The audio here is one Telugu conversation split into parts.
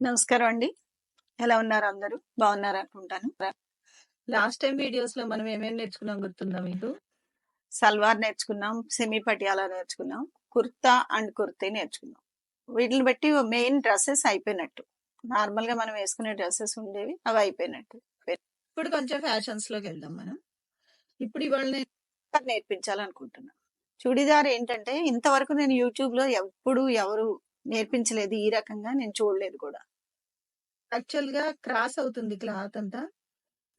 నమస్కారం అండి. ఎలా ఉన్నారు అందరూ? బాగున్నారు అనుకుంటాను. లాస్ట్ టైం వీడియోస్లో మనం ఏమేమి నేర్చుకున్నాం గుర్తుందా మీకు? సల్వార్ నేర్చుకున్నాం సెమీ పటియాలా నేర్చుకున్నాం కుర్తా అండ్ కుర్తీ నేర్చుకున్నాం. వీటిని బట్టి మెయిన్ డ్రెస్సెస్ అయిపోయినట్టు. నార్మల్గా మనం వేసుకునే డ్రెస్సెస్ ఉండేవి అవి అయిపోయినట్టు. ఇప్పుడు కొంచెం ఫ్యాషన్స్లోకి వెళ్దాం మనం. ఇప్పుడు ఇవాళ నేను నేర్పించాలనుకుంటున్నాను చుడిదార్ ఏంటంటే ఇంతవరకు నేను యూట్యూబ్లో ఎప్పుడు ఎవరు నేర్పించలేదు ఈ రకంగా నేను చూడలేదు కూడా. యాక్చువల్గా క్రాస్ అవుతుంది క్లాత్ అంతా.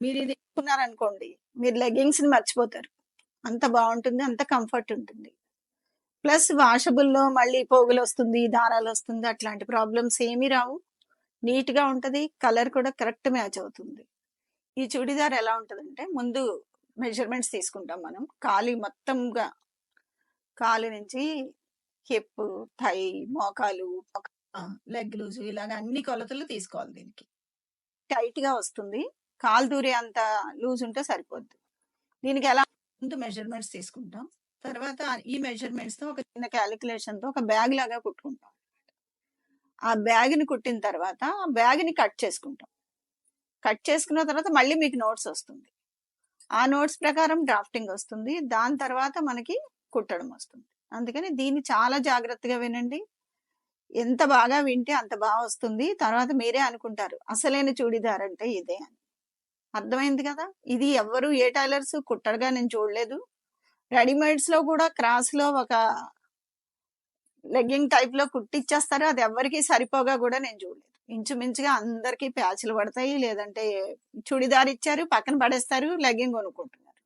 మీరు ఇది అనుకోండి మీరు లెగ్గింగ్స్ని మర్చిపోతారు. అంత బాగుంటుంది అంత కంఫర్ట్ ఉంటుంది. ప్లస్ వాషబుల్లో మళ్ళీ పోగులు వస్తుంది దారాలు వస్తుంది అట్లాంటి ప్రాబ్లమ్స్ ఏమీ రావు. నీట్గా ఉంటది కలర్ కూడా కరెక్ట్ మ్యాచ్ అవుతుంది. ఈ చుడిదార్ ఎలా ఉంటదంటే ముందు మెజర్మెంట్స్ తీసుకుంటాం మనం. కాలి మొత్తంగా కాలు నుంచి హిప్ థై మోకాలు లెగ్ లూజ్ ఇలాగ అన్ని కొలతలు తీసుకోవాలి దీనికి. టైట్గా వస్తుంది. కాలు దూరే అంత లూజ్ ఉంటే సరిపోద్ది. దీనికి ఎలా ముందు మెజర్మెంట్స్ తీసుకుంటాం. తర్వాత ఈ మెజర్మెంట్స్తో ఒక చిన్న క్యాలిక్యులేషన్తో ఒక బ్యాగ్ లాగా కుట్టుకుంటాం ఆ బ్యాగ్ని కుట్టిన తర్వాత ఆ బ్యాగ్ని కట్ చేసుకుంటాం. కట్ చేసుకున్న తర్వాత మళ్ళీ మీకు నోట్స్ వస్తుంది. ఆ నోట్స్ ప్రకారం డ్రాఫ్టింగ్ వస్తుంది. దాని తర్వాత మనకి కుట్టడం వస్తుంది. అందుకని దీన్ని చాలా జాగ్రత్తగా వినండి. ఎంత బాగా వింటే అంత బాగా వస్తుంది. తర్వాత మీరే అనుకుంటారు అసలైన చూడిదార్ అంటే ఇదే అని. అర్థమైంది కదా? ఇది ఎవ్వరు ఏ టైలర్స్? కుట్టరుగా నేను చూడలేదు. రెడీమేడ్స్లో కూడా క్రాస్లో ఒక లెగ్గింగ్ టైప్లో కుట్టిచ్చేస్తారు. అది ఎవరికి సరిపోగా కూడా నేను చూడలేదు. ఇంచుమించుగా అందరికి ప్యాచ్లు పడతాయి. లేదంటే చుడిదార్ ఇచ్చారు పక్కన పడేస్తారు లెగ్గింగ్ కొనుక్కుంటున్నారు.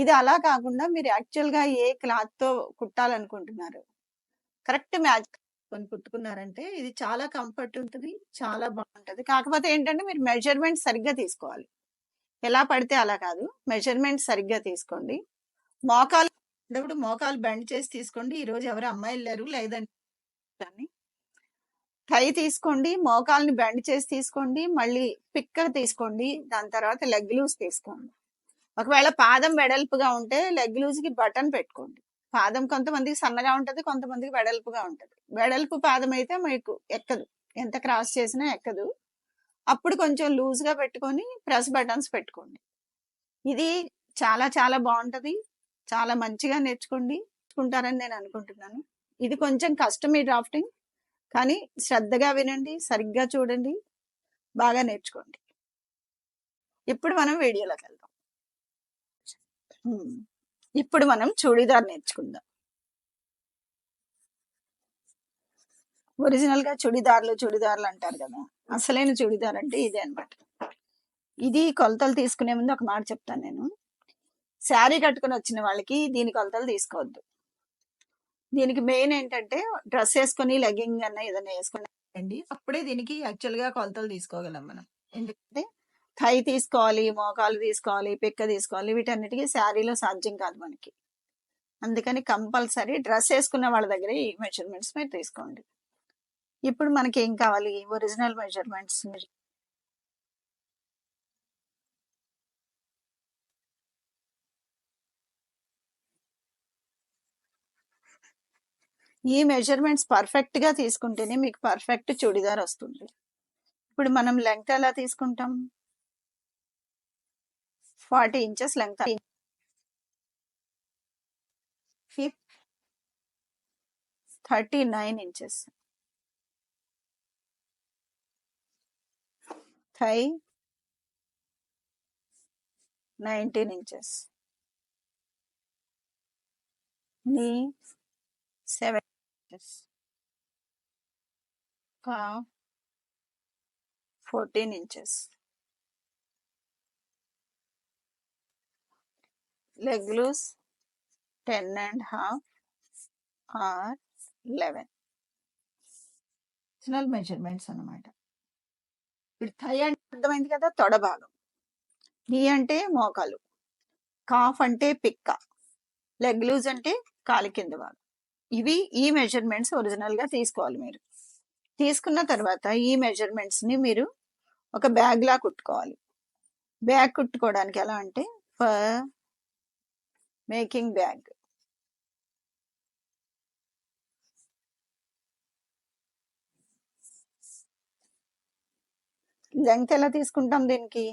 ఇది అలా కాకుండా మీరు యాక్చువల్గా ఏ క్లాత్తో కుట్టాలనుకుంటున్నారు? కరెక్ట్ మ్యాచ్ కొన్ని కుట్టుకున్నారంటే ఇది చాలా కంఫర్ట్ ఉంటుంది చాలా బాగుంటుంది. కాకపోతే ఏంటంటే మీరు మెజర్మెంట్ సరిగ్గా తీసుకోవాలి. ఎలా పడితే అలా కాదు మెజర్మెంట్ సరిగ్గా తీసుకోండి. మోకాలు ఇప్పుడు మోకాలు బెండ్ చేసి తీసుకోండి. ఈ రోజు ఎవరు అమ్మాయిలు లేరు లేదండి టై తీసుకోండి మోకాల్ని బెండ్ చేసి తీసుకోండి మళ్ళీ పిక్కర్ తీసుకోండి దాని తర్వాత లెగ్ లూజ్ తీసుకోండి. ఒకవేళ పాదం వెడల్పుగా ఉంటే లెగ్ లూజ్కి బటన్ పెట్టుకోండి. పాదం కొంతమందికి సన్నగా ఉంటది కొంతమందికి వెడల్పుగా ఉంటది. వెడల్పు పాదం అయితే మీకు ఎక్కదు. ఎంత క్రాస్ చేసినా ఎక్కదు. అప్పుడు కొంచెం లూజ్గా పెట్టుకొని ప్రెస్ బటన్స్ పెట్టుకోండి. ఇది చాలా చాలా బాగుంటది. చాలా మంచిగా నేర్చుకోండి. నేర్చుకుంటారని నేను అనుకుంటున్నాను. ఇది కొంచెం కష్టం ఈ డ్రాఫ్టింగ్. కానీ శ్రద్ధగా వినండి సరిగ్గా చూడండి బాగా నేర్చుకోండి. ఇప్పుడు మనం వీడియోలోకి వెళ్దాం. ఇప్పుడు మనం చూడీదార్ నేర్చుకుందాం. ఒరిజినల్గా చుడిదార్లు చుడిదార్లు అంటారు కదా! అసలైన చుడిదార్ అంటే ఇదే అనమాట ఇది కొలతలు తీసుకునే ముందు ఒక మాట చెప్తాను నేను. శారీ కట్టుకుని వచ్చిన వాళ్ళకి దీని కొలతలు తీసుకోవద్దు. దీనికి మెయిన్ ఏంటంటే డ్రెస్ వేసుకొని లెగ్గింగ్ అన్న ఏదైనా వేసుకుని అప్పుడే దీనికి యాక్చువల్గా కొలతలు తీసుకోగలం మనం. ఎందుకంటే థై తీసుకోవాలి మోకాలు తీసుకోవాలి పిక్క తీసుకోవాలి వీటన్నిటికీ శారీలో సాధ్యం కాదు మనకి. అందుకని కంపల్సరీ డ్రెస్ వేసుకున్న వాళ్ళ దగ్గర ఈ మెజర్మెంట్స్ మీరు తీసుకోండి. ఇప్పుడు మనకి ఏం కావాలి? ఒరిజినల్ మెజర్మెంట్స్ ఈ మెజర్మెంట్స్ పర్ఫెక్ట్గా తీసుకుంటేనే మీకు పర్ఫెక్ట్ చుడిదార్ వస్తుంది. ఇప్పుడు మనం లెంగ్త్ ఎలా తీసుకుంటాం? Forty inches length hip thirty nine inches. Thigh nineteen inches. Knee seven inches. Fourteen inches. Leg loose 10 and half or 11 original measurements అనమాట ఇప్పుడు థై అంటే అర్థమైంది కదా తొడ భాగం. నీ అంటే మోకాలు. కాఫ్ అంటే పిక్క. లెగ్ లూజ్ అంటే కాలి కింద భాగం. ఇవి ఈ మెజర్మెంట్స్ ఒరిజినల్గా తీసుకోవాలి మీరు. తీసుకున్న తర్వాత ఈ మెజర్మెంట్స్ని మీరు ఒక బ్యాగ్ లా కుట్టుకోవాలి. బ్యాగ్ కుట్టుకోవడానికి ఎలా అంటే మేకింగ్ బ్యాగ్ లెంగ్త్ ఎలా తీసుకుంటాం దీనికి?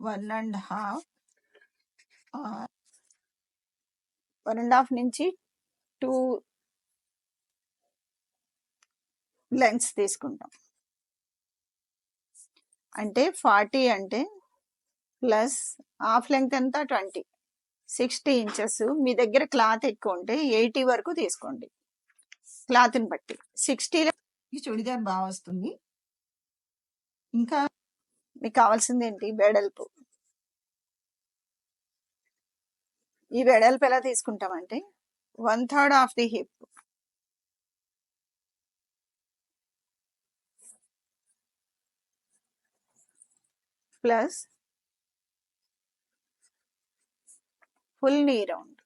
One and half one and half నుంచి టూ లెంగ్స్ తీసుకుంటాం. అంటే ఫార్టీ అంటే ప్లస్ హాఫ్ లెంగ్త్ ఎంత? ట్వంటీ. Sixty inches. మీ దగ్గర క్లాత్ ఎక్కువ ఉంటే ఎయిటీ వరకు తీసుకోండి. క్లాత్ని బట్టి. సిక్స్టీలో ఈ చుడిదార్ బాగా వస్తుంది. ఇంకా మీకు కావాల్సింది ఏంటి? వెడల్పు. ఈ వెడల్పు ఎలా తీసుకుంటామంటే one third of the hip. Plus full knee round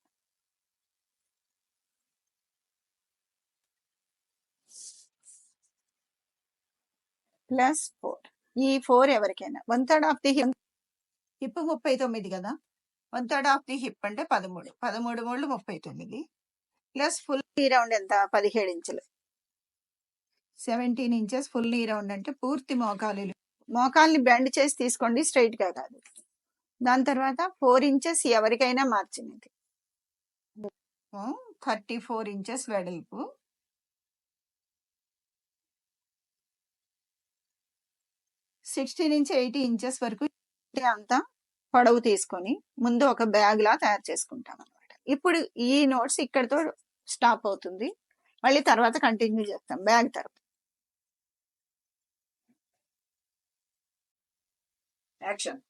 plus four. ఈ ఫోర్ ఎవరికైనా? One third of the hip. Hip ముప్పై తొమ్మిది కదా? One third of the hip అంటే పదమూడు. పదమూడు మూడు ముప్పై తొమ్మిది. ప్లస్ ఫుల్ నీ రౌండ్ ఎంత? పదిహేడు ఇంచులు. Seventeen inches full knee round అంటే పూర్తి మోకాలు మోకాల్ని బెండ్ చేసి తీసుకోండి స్ట్రైట్గా కాదు. దాని తర్వాత ఫోర్ ఇంచెస్ ఎవరికైనా మార్చినది. థర్టీ ఫోర్ ఇంచెస్ వెడల్పు. సిక్స్టీ నుంచి ఎయిటీ ఇంచెస్ వరకు అంతా పొడవు తీసుకొని ముందు ఒక బ్యాగ్ లా తయారు చేసుకుంటాం అనమాట ఇప్పుడు ఈ నోట్స్ ఇక్కడతో స్టాప్ అవుతుంది. మళ్ళీ తర్వాత కంటిన్యూ చేస్తాం బ్యాగ్ తర్వాత యాక్షన్.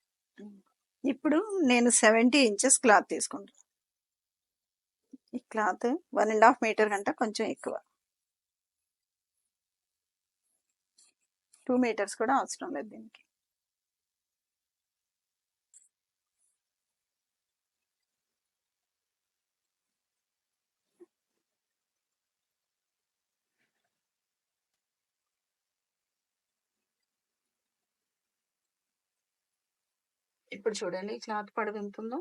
ఇప్పుడు నేను సెవెంటీ ఇంచెస్ క్లాత్ తీసుకుంటాను ఈ cloth one and half metre కంటే కొంచెం ఎక్కువ. టూ మీటర్స్ కూడా అవసరం లేదు దీనికి. ఇప్పుడు చూడండి క్లాత్ పొడవు ఎంత ఉందో.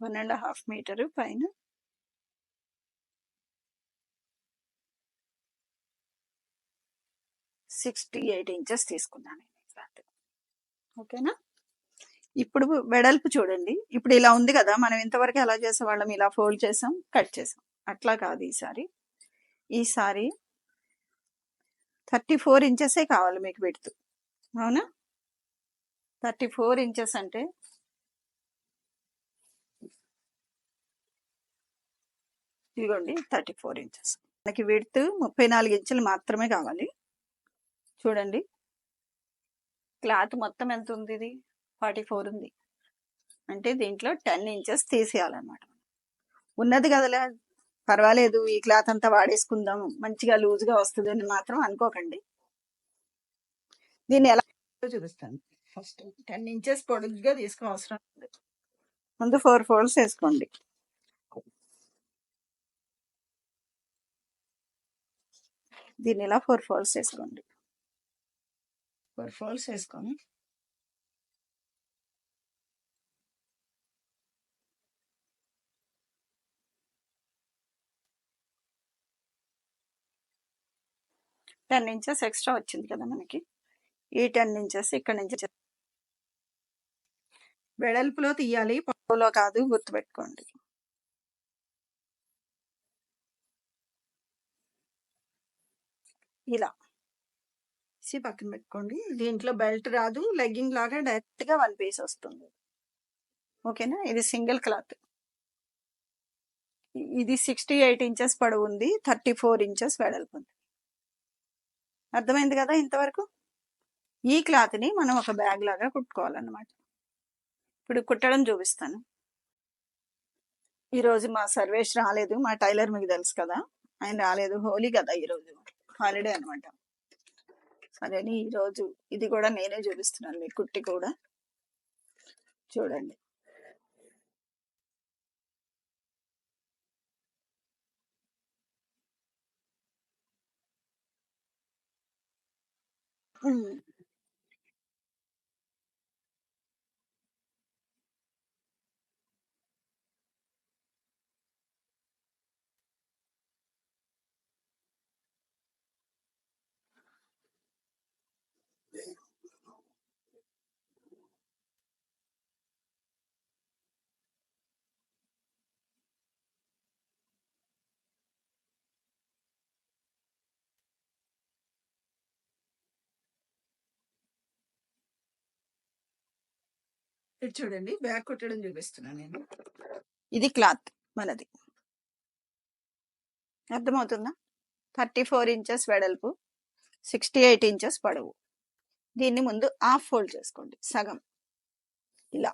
వన్ అండ్ హాఫ్ మీటర్ పైన. సిక్స్టీ ఎయిట్ ఇంచెస్ తీసుకున్నాను నేను క్లాత్ ఓకేనా? ఇప్పుడు వెడల్పు చూడండి. ఇప్పుడు ఇలా ఉంది కదా మనం ఇంతవరకు ఎలా చేసేవాళ్ళం? ఇలా ఫోల్డ్ చేసాం కట్ చేసాం. అట్లా కాదు ఈసారి. ఈసారి థర్టీ ఫోర్ ఇంచెసే కావాలి మీకు పెడుతూ అవునా? థర్టీ ఫోర్ ఇంచెస్ అంటే ఇదిగోండి థర్టీ ఫోర్ ఇంచెస్. మనకి విడ్త్ ముప్పై నాలుగు ఇంచులు మాత్రమే కావాలి. చూడండి. క్లాత్ మొత్తం ఎంత ఉంది ఇది? ఫార్టీ ఫోర్ ఉంది. అంటే దీంట్లో టెన్ ఇంచెస్ తీసేయాలన్నమాట. ఉన్నది కదలే పర్వాలేదు ఈ క్లాత్ అంతా వాడేసుకుందాం. మంచిగా లూజ్గా వస్తుంది అని మాత్రం అనుకోకండి. దీన్ని ఎలా చూపిస్తాను. ఫస్ట్ టెన్ ఇంచెస్ పొడుగ్గా తీసుకో అవసరం ముందు ఫోర్ ఫోల్డ్స్ వేసుకోండి. దీన్ని ఇలా ఫోర్ ఫోల్డ్స్ వేసుకోండి. ఫోర్ ఫోల్స్ వేసుకొని టెన్ ఇంచెస్ ఎక్స్ట్రా వచ్చింది కదా మనకి. ఈ టెన్ ఇంచెస్ ఇక్కడ నుంచి వెడల్పులో తీయాలి పొడవులో కాదు గుర్తుపెట్టుకోండి ఇలా. తీసి పక్కన పెట్టుకోండి. దీంట్లో బెల్ట్ రాదు. లెగ్గింగ్ లాగా డైరెక్ట్గా వన్ పీస్ వస్తుంది. ఓకేనా? ఇది సింగిల్ క్లాత్. ఇది సిక్స్టీ ఎయిట్ ఇంచెస్ పొడవు ఉంది. థర్టీ ఫోర్ ఇంచెస్ వెడల్పు ఉంది. అర్థమైంది కదా ఇంతవరకు? ఈ క్లాత్ని మనం ఒక బ్యాగ్ లాగా కుట్టుకోవాలన్నమాట. ఇప్పుడు కుట్టడం చూపిస్తాను. ఈరోజు మా సర్వేష్ రాలేదు. మా టైలర్ మీకు తెలుసు కదా. ఆయన రాలేదు. హోలీ కదా ఈరోజు. హాలిడే అనమాట సరే అని ఈరోజు ఇది కూడా నేనే చూపిస్తున్నాను మీ కుట్టి కూడా. చూడండి. ఇది చూడండి బ్యాక్ కుట్టడం చూపిస్తున్నాను నేను. ఇది క్లాత్ మనది. అర్థమవుతుందా? థర్టీ ఫోర్ ఇంచెస్ వెడల్పు సిక్స్టీ ఎయిట్ ఇంచెస్ పొడవు. దీన్ని ముందు హాఫ్ ఫోల్డ్ చేసుకోండి సగం. ఇలా.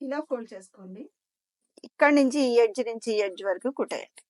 ఇలా ఫోల్డ్ చేసుకోండి. ఇక్కడ నుంచి ఈ ఎడ్జ్ నుంచి ఈ ఎడ్జ్ వరకు కుట్టేయండి.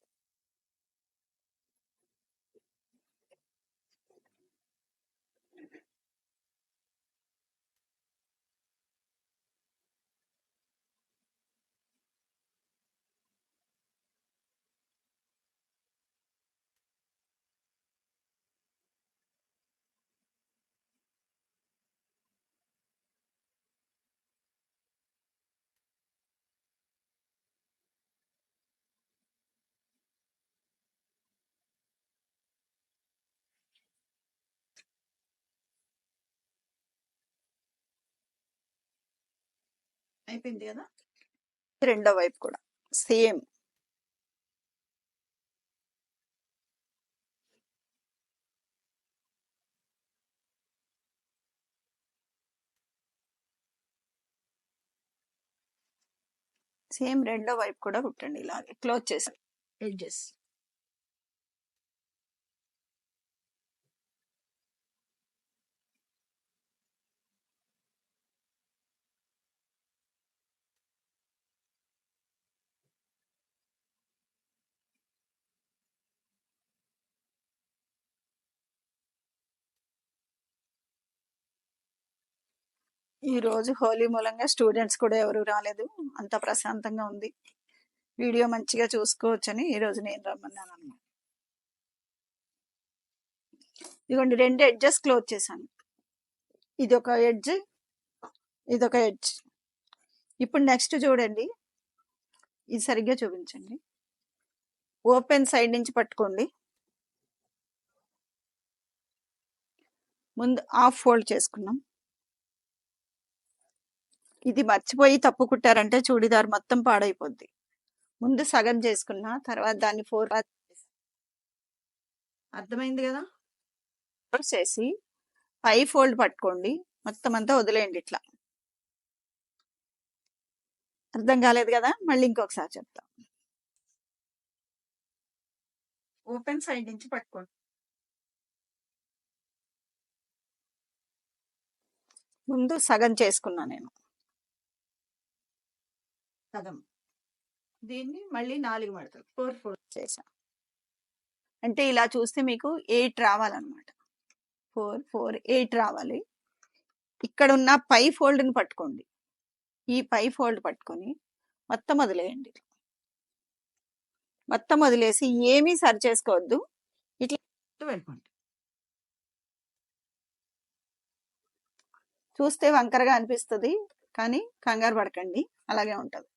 అయిపోయింది కదా రెండో వైపు కూడా. సేమ్. సేమ్ రెండో వైపు కూడా కుట్టండి ఇలాగే. క్లోజ్ చేసి. ఎడ్జెస్ ఈ రోజు హోలీ మూలంగా స్టూడెంట్స్ కూడా ఎవరు రాలేదు. అంత ప్రశాంతంగా ఉంది. వీడియో మంచిగా చూసుకోవచ్చని ఈ రోజు నేను రమ్మన్నాను అన్నమాట ఇదిగోండి రెండు ఎడ్జెస్ క్లోజ్ చేశాను. ఇది ఒక ఎడ్జ్ ఇది ఒక ఎడ్జ్. ఇప్పుడు నెక్స్ట్ చూడండి. ఇది సరిగ్గా చూపించండి. ఓపెన్ సైడ్ నుంచి పట్టుకోండి. ముందు ఆఫ్ ఫోల్డ్ చేసుకున్నాం ఇది మర్చిపోయి తప్పు కుట్టారంటే చూడిదార్ మొత్తం పాడైపోద్ది. ముందు సగం చేసుకున్నా తర్వాత దాన్ని ఫోర్ అర్థమైంది కదా? చేసి పై ఫోల్డ్ పట్టుకోండి మొత్తం అంతా వదిలేయండి ఇట్లా. అర్థం కాలేదు కదా? మళ్ళీ ఇంకొకసారి చెప్తా. ఓపెన్ సైడ్ నుంచి పట్టుకోండి. ముందు సగం చేసుకున్నా నేను. కదం దీన్ని మళ్ళీ నాలుగు మడతలు ఫోర్ ఫోర్ చేసాం అంటే ఇలా చూస్తే మీకు ఎయిట్ రావాలన్నమాట. ఫోర్ ఫోర్ ఎయిట్ రావాలి. ఇక్కడ ఉన్న పై ఫోల్డ్ని పట్టుకోండి. ఈ పై ఫోల్డ్ పట్టుకొని మొత్తం వదిలేయండి. మొత్తం వదిలేసి ఏమీ సరి చేసుకోవద్దు. వెళ్ళిపోండి. చూస్తే వంకరగా అనిపిస్తుంది కానీ కంగారు పడకండి. అలాగే ఉంటుంది.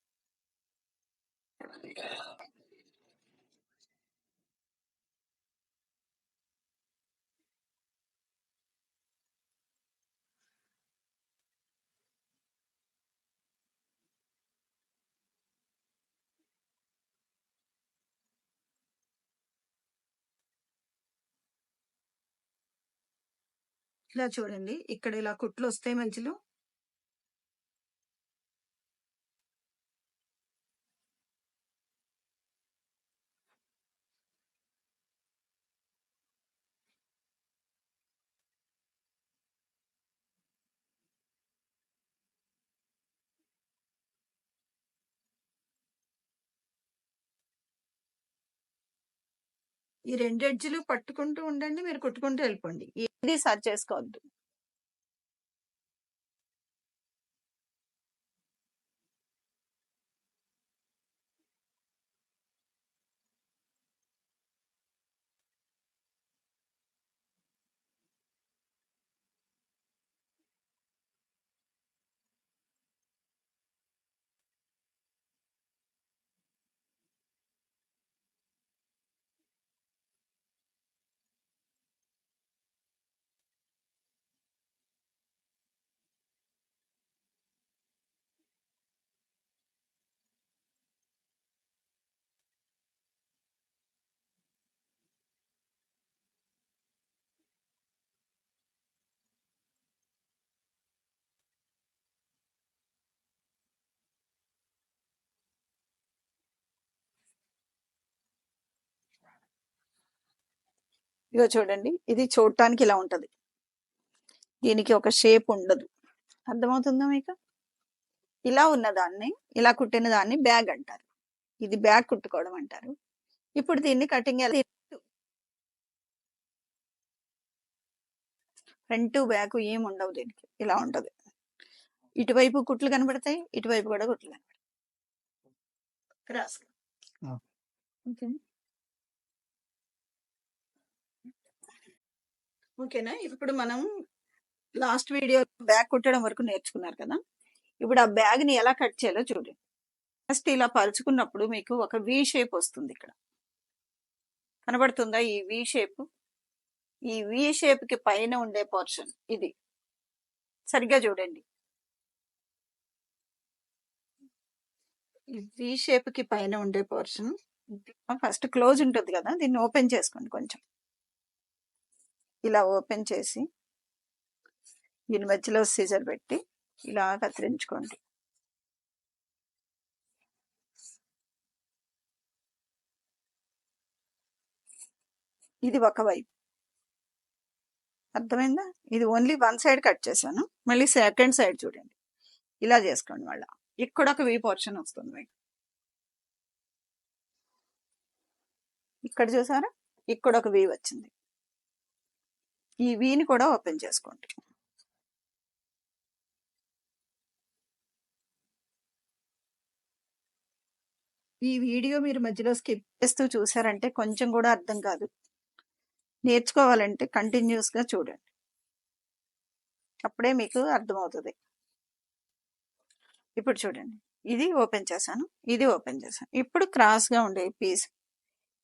ఇలా చూడండి. ఇక్కడ ఇలా కుట్లు వస్తాయి మధ్యలో ఈ రెండు ఎడ్జ్లు పట్టుకుంటూ ఉండండి మీరు కుట్టుకుంటూ వెళ్ళిపోండి. ఏది సర్చ్ చేసుకోవద్దు. ఇగో చూడండి ఇది చూడటానికి ఇలా ఉంటది. దీనికి ఒక షేప్ ఉండదు. అర్థమవుతుందా మీకు? ఇలా ఉన్న దాన్ని ఇలా కుట్టిన దాన్ని బ్యాగ్ అంటారు. ఇది బ్యాగ్ కుట్టుకోవడం అంటారు. ఇప్పుడు దీన్ని కటింగ్ ఎలా ఫ్రంట్ బ్యాక్ ఏం ఉండవు దీనికి. ఇలా ఉంటది. ఇటువైపు కుట్లు కనబడతాయి ఇటువైపు కూడా కుట్లు కనబడతాయి. క్రాస్. ఓకే ఓకేనా? ఇప్పుడు మనం లాస్ట్ వీడియో బ్యాగ్ కుట్టడం వరకు నేర్చుకున్నారు కదా? ఇప్పుడు ఆ బ్యాగ్ని ఎలా కట్ చేయాలో చూడండి ఫస్ట్ ఇలా పలుచుకున్నప్పుడు మీకు ఒక వి షేప్ వస్తుంది ఇక్కడ. కనబడుతుందా ఈ వి షేప్ ఈ వి షేప్కి పైన ఉండే పోర్షన్ ఇది. సరిగ్గా చూడండి. ఈ వి షేప్కి పైన ఉండే పోర్షన్ ఫస్ట్ క్లోజ్ ఉంటుంది కదా? దీన్ని ఓపెన్ చేసుకోండి కొంచెం. ఇలా ఓపెన్ చేసి దీని మధ్యలో సీజర్ పెట్టి ఇలా కత్తిరించుకోండి ఇది ఒక వైపు. అర్థమైందా? ఇది ఓన్లీ వన్ సైడ్ కట్ చేశాను. మళ్ళీ సెకండ్ సైడ్ చూడండి. ఇలా చేసుకోండి మళ్ళీ. ఇక్కడ ఒక వీ పోర్షన్ వస్తుంది మీకు. ఇక్కడ చూసారా? ఇక్కడ ఒక వీ వచ్చింది. ఈ వీని కూడా ఓపెన్ చేసుకోండి ఈ వీడియో మీరు మధ్యలో స్కిప్ చేస్తూ చూసారంటే కొంచెం కూడా అర్థం కాదు. నేర్చుకోవాలంటే కంటిన్యూస్గా చూడండి. అప్పుడే మీకు అర్థమవుతుంది. ఇప్పుడు చూడండి. ఇది ఓపెన్ చేశాను. ఇది ఓపెన్ చేశాను. ఇప్పుడు క్రాస్గా ఉండే పీస్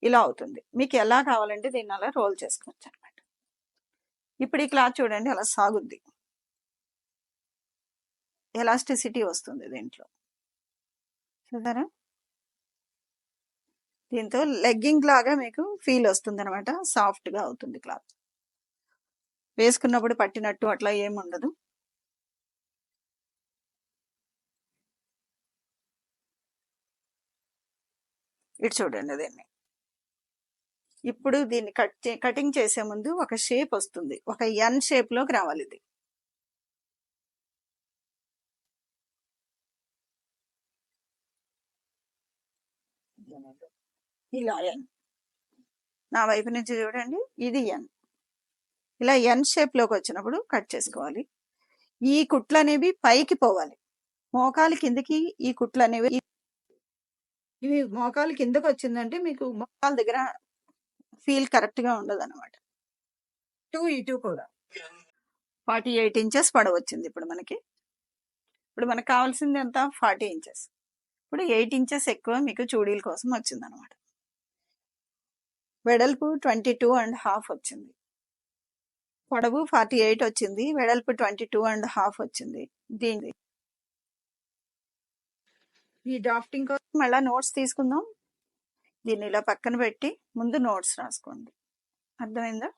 ఇలా అవుతుంది. మీకు ఎలా కావాలంటే దీన్ని అలా రోల్ చేసుకోవచ్చు ఇప్పుడు ఈ క్లాత్ చూడండి అలా సాగుద్ది. ఎలాస్టిసిటీ వస్తుంది దీంట్లో. చూసారా? దీంతో లెగ్గింగ్ లాగా మీకు ఫీల్ వస్తుంది అనమాట సాఫ్ట్గా అవుతుంది క్లాత్. వేసుకున్నప్పుడు పట్టినట్టు అట్లా ఏముండదు ఇటు చూడండి దీన్ని. ఇప్పుడు దీన్ని కట్ చే- కటింగ్ చేసే ముందు ఒక షేప్ వస్తుంది. ఒక ఎన్ షేప్లోకి రావాలి ఇది. ఇలా ఎన్ నా వైపు నుంచి చూడండి ఇది ఎన్ ఇలా ఎన్ షేప్లోకి వచ్చినప్పుడు కట్ చేసుకోవాలి. ఈ కుట్లు అనేవి పైకి పోవాలి. మోకాలు కిందకి ఈ కుట్లు అనేవి ఇవి మోకాలు కిందకి వచ్చిందంటే మీకు మోకాల దగ్గర ఫీల్ కరెక్ట్గా ఉండదు అనమాట టూ ఇటు కూడా. ఫార్టీ ఎయిట్ ఇంచెస్ పడవచ్చింది ఇప్పుడు మనకి. ఇప్పుడు మనకు కావాల్సింది ఎంత? Forty inches. ఇప్పుడు ఎయిట్ ఇంచెస్ ఎక్కువ మీకు చూడీల కోసం వచ్చింది అనమాట వెడల్పు ట్వంటీ టూ అండ్ హాఫ్ వచ్చింది. పొడవు ఫార్టీ ఎయిట్ వచ్చింది. వెడల్పు ట్వంటీ టూ అండ్ హాఫ్ వచ్చింది. దీని ఈ డ్రాఫ్టింగ్ కోసం మళ్ళీ నోట్స్ తీసుకుందాం. దీన్ని ఇలా పక్కన పెట్టి ముందు నోట్స్ రాసుకోండి. అర్థమైందా?